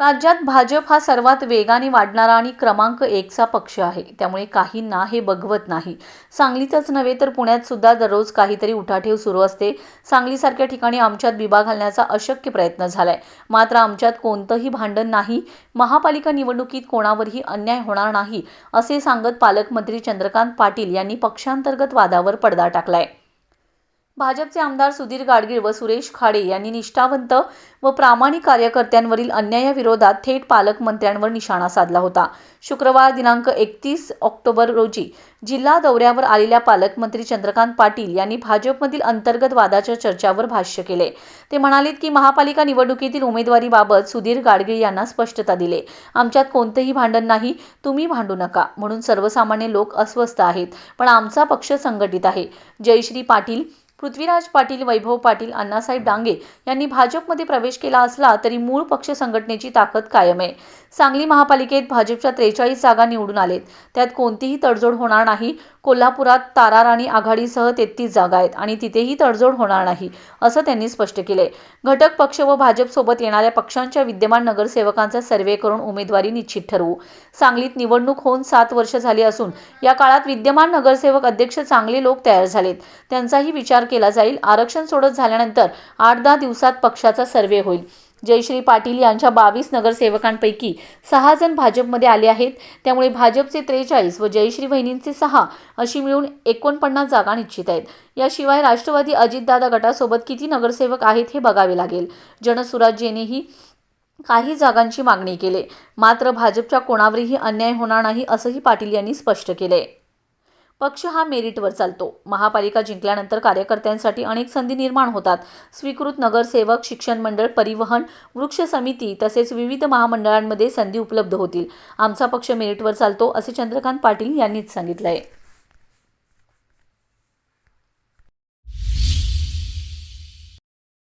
राज्यात भाजप हा सर्वात वेगाने वाढणारा आणि क्रमांक एकचा पक्ष आहे. त्यामुळे काहींना हे बघवत नाही. सांगलीतच नव्हे तर पुण्यात सुद्धा दररोज काहीतरी उठाठेव सुरू असते. सांगलीसारख्या ठिकाणी आमच्यात बिबा घालण्याचा अशक्य प्रयत्न झालाय. मात्र आमच्यात कोणतंही भांडण नाही. महापालिका निवडणुकीत कोणावरही अन्याय होणार नाही असे सांगत पालकमंत्री चंद्रकांत पाटील यांनी पक्षांतर्गत वादावर पडदा टाकलाय. भाजपचे आमदार सुधीर गाडगीळ व सुरेश खाडे यांनी निष्ठावंत व प्रामाणिक कार्यकर्त्यांवरील अन्यायाविरोधात थेट पालकमंत्र्यांवर निशाणा साधला होता. शुक्रवार दिनांक एकतीस ऑक्टोबर रोजी जिल्हा दौऱ्यावर आलेल्या पालकमंत्री चंद्रकांत पाटील यांनी भाजपमधील अंतर्गत वादाच्या चर्चावर भाष्य केले. ते म्हणालेत की महापालिका निवडणुकीतील उमेदवारीबाबत सुधीर गाडगीळ यांना स्पष्टता दिले. आमच्यात कोणतेही भांडण नाही तुम्ही भांडू नका म्हणून सर्वसामान्य लोक अस्वस्थ आहेत पण आमचा पक्ष संघटित आहे. जयश्री पाटील पृथ्वीराज पाटील वैभव पाटील अण्णासाहेब डांगे यांनी भाजपमध्ये प्रवेश केला असला तरी मूळ पक्ष संघटनेची ताकद कायम आहे. सांगली महापालिकेत भाजपच्या त्रेचाळीस जागा निवडून आलेत. त्यात कोणतीही तडजोड होणार नाही. कोल्हापुरात ताराराणी आघाडीसह तेहतीस जागा आहेत आणि तिथेही तडजोड होणार नाही असं त्यांनी स्पष्ट केले घटक पक्ष व भाजपसोबत येणाऱ्या पक्षांच्या विद्यमान नगरसेवकांचा सर्व्हे करून उमेदवारी निश्चित ठरवू. सांगलीत निवडणूक होऊन सात वर्ष झाली असून या काळात विद्यमान नगरसेवक अध्यक्ष चांगले लोक तयार झालेत. त्यांचाही विचार केला जाईल. आरक्षण सोडत झाल्यानंतर आठ दहा दिवसात पक्षाचा सर्व्हे होईल. जयश्री पाटील यांच्या बावीस नगरसेवकांपैकी सहा जण भाजपमध्ये आले आहेत. त्यामुळे भाजपचे त्रेचाळीस व जयश्री वहिनींचे सहा अशी मिळून एकोणपन्नास जागा निश्चित आहेत. याशिवाय राष्ट्रवादी अजितदादा गटासोबत किती नगरसेवक आहेत हे बघावे लागेल. जनसुराज्यनेही काही जागांची मागणी केली. मात्र भाजपच्या कोणावरही अन्याय होणार नाही असंही पाटील यांनी स्पष्ट केले पक्ष हा मेरिटवर चालतो. महापालिका जिंकल्यानंतर कार्यकर्त्यांसाठी अनेक संधी निर्माण होतात. स्वीकृत नगरसेवक शिक्षण मंडळ परिवहन वृक्ष समिती तसेच विविध महामंडळांमध्ये संधी उपलब्ध होतील. आमचा पक्ष मेरिटवर चालतो असे चंद्रकांत पाटील यांनीच सांगितलं आहे